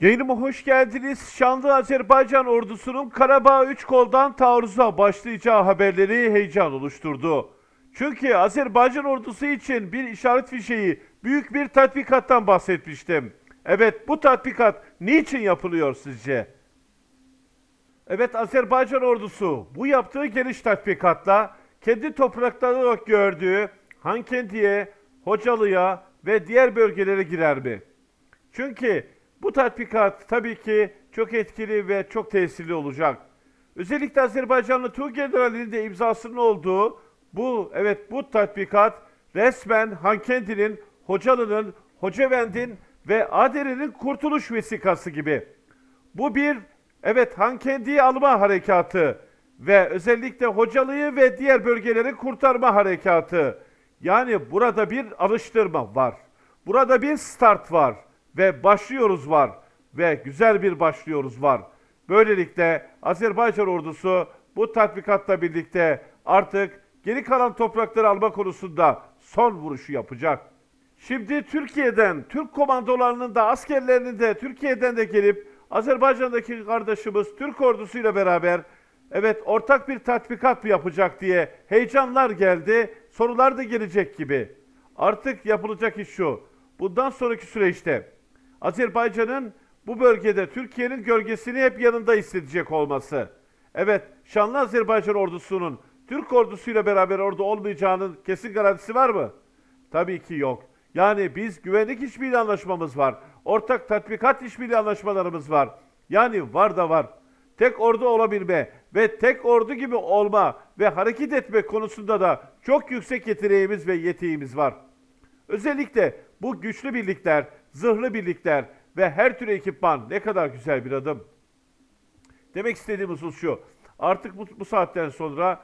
Yayınıma hoş geldiniz. Şanlı Azerbaycan ordusunun Karabağ 3 koldan taarruza başlayacağı haberleri heyecan oluşturdu. Çünkü Azerbaycan ordusu için bir işaret fişeği, büyük bir tatbikattan bahsetmiştim. Evet, bu tatbikat niçin yapılıyor sizce? Evet, Azerbaycan ordusu bu yaptığı geniş tatbikatla kendi toprakları olarak gördüğü Hankendi'ye, Hocalı'ya ve diğer bölgelere girer mi? Çünkü bu tatbikat tabii ki çok etkili ve çok tesirli olacak. Özellikle Azerbaycanlı Tuğgeneral'in de imzasının olduğu bu evet bu tatbikat resmen Hankendi'nin, Hocalı'nın, Hocavend'in ve Aderi'nin kurtuluş vesikası gibi. Bu bir evet Hankendi'yi alma harekatı ve özellikle Hocalı'yı ve diğer bölgeleri kurtarma harekatı. Yani burada bir alıştırma var. Burada bir start var ve başlıyoruz var ve güzel bir başlıyoruz var. Böylelikle Azerbaycan ordusu bu tatbikatla birlikte artık geri kalan toprakları alma konusunda son vuruşu yapacak. Şimdi Türkiye'den, Türk komandolarının da askerlerinin de Türkiye'den de gelip Azerbaycan'daki kardeşimiz Türk ordusuyla beraber evet ortak bir tatbikat mı yapacak diye heyecanlar geldi, sorular da gelecek gibi. Artık yapılacak iş şu. Bundan sonraki süreçte Azerbaycan'ın bu bölgede Türkiye'nin gölgesini hep yanında hissedecek olması. Evet, şanlı Azerbaycan ordusunun Türk ordusuyla beraber orada olmayacağının kesin garantisi var mı? Tabii ki yok. Yani biz güvenlik işbirliği anlaşmamız var. Ortak tatbikat işbirliği anlaşmalarımız var. Yani var da var. Tek ordu olabilme ve tek ordu gibi olma ve hareket etme konusunda da çok yüksek yeteneğimiz ve yetiğimiz var. Özellikle bu güçlü birlikler, zırhlı birlikler ve her tür ekipman ne kadar güzel bir adım. Demek istediğim husus şu. Artık bu, bu saatten sonra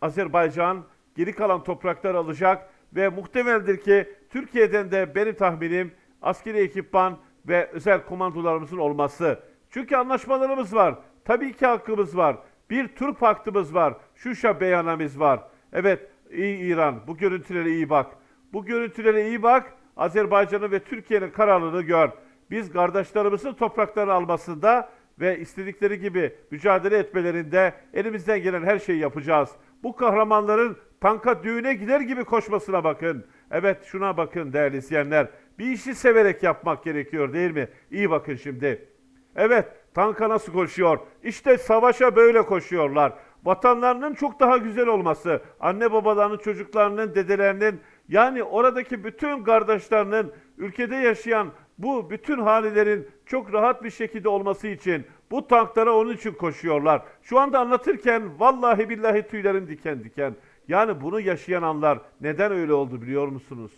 Azerbaycan geri kalan topraklar alacak ve muhtemeldir ki Türkiye'den de benim tahminim askeri ekipman ve özel komandolarımızın olması. Çünkü anlaşmalarımız var. Tabii ki hakkımız var. Bir tur paktımız var. Şuşa beyanamız var. Evet, iyi İran. Bu görüntülere iyi bak. Bu görüntülere iyi bak. Azerbaycan'ın ve Türkiye'nin kararlılığını gör. Biz kardeşlerimizin topraklarını almasında ve istedikleri gibi mücadele etmelerinde elimizden gelen her şeyi yapacağız. Bu kahramanların tanka düğüne gider gibi koşmasına bakın. Evet şuna bakın değerli izleyenler. Bir işi severek yapmak gerekiyor değil mi? İyi bakın şimdi. Evet tanka nasıl koşuyor? İşte savaşa böyle koşuyorlar. Vatanlarının çok daha güzel olması, anne babalarının, çocuklarının, dedelerinin yani oradaki bütün kardeşlerinin ülkede yaşayan bu bütün hanelerin çok rahat bir şekilde olması için bu tanklara onun için koşuyorlar. Şu anda anlatırken vallahi billahi tüylerim diken diken. Yani bunu yaşayan anlar neden öyle oldu biliyor musunuz?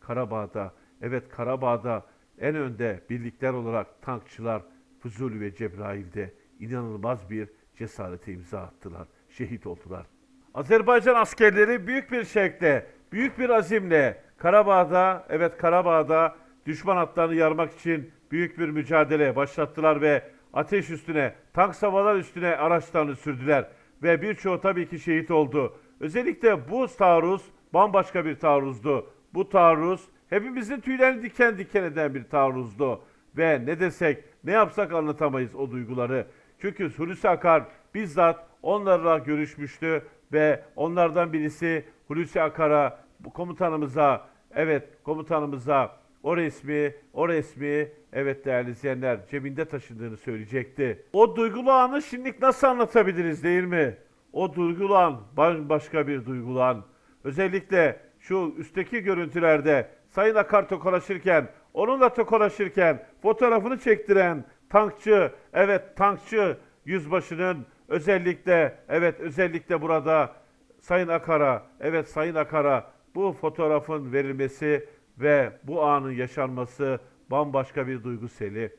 Karabağ'da, evet Karabağ'da en önde birlikler olarak tankçılar Fuzuli ve Cebrail'de inanılmaz bir cesarete imza attılar. Şehit oldular. Azerbaycan askerleri büyük bir şevkle, büyük bir azimle Karabağ'da, evet Karabağ'da düşman hatlarını yarmak için büyük bir mücadele başlattılar ve ateş üstüne, tank savalar üstüne araçlarını sürdüler ve birçoğu tabii ki şehit oldu. Özellikle bu taarruz bambaşka bir taarruzdu. Bu taarruz hepimizin tüylerini diken diken eden bir taarruzdu. Ve ne desek, ne yapsak anlatamayız o duyguları. Çünkü Hulusi Akar bizzat onlarla görüşmüştü ve onlardan birisi Hulusi Akar'a, komutanımıza, evet komutanımıza o resmi, o resmi evet değerli izleyenler cebinde taşıdığını söyleyecekti. O duygulu anı şimdi nasıl anlatabiliriz değil mi? O duygulu an bambaşka bir duygulu an. Özellikle şu üstteki görüntülerde Sayın Akar tokalaşırken, onunla tokalaşırken fotoğrafını çektiren tankçı, evet tankçı yüzbaşının özellikle, evet özellikle burada Sayın Akar'a, evet Sayın Akar'a bu fotoğrafın verilmesi ve bu anın yaşanması bambaşka bir duygu seli.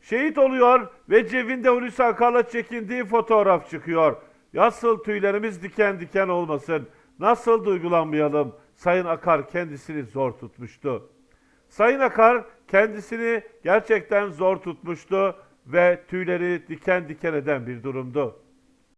Şehit oluyor ve cebinde Hulusi Akar'la çekindiği fotoğraf çıkıyor. Nasıl tüylerimiz diken diken olmasın, nasıl duygulanmayalım. Sayın Akar kendisini zor tutmuştu. Sayın Akar kendisini gerçekten zor tutmuştu ve tüyleri diken diken eden bir durumdu.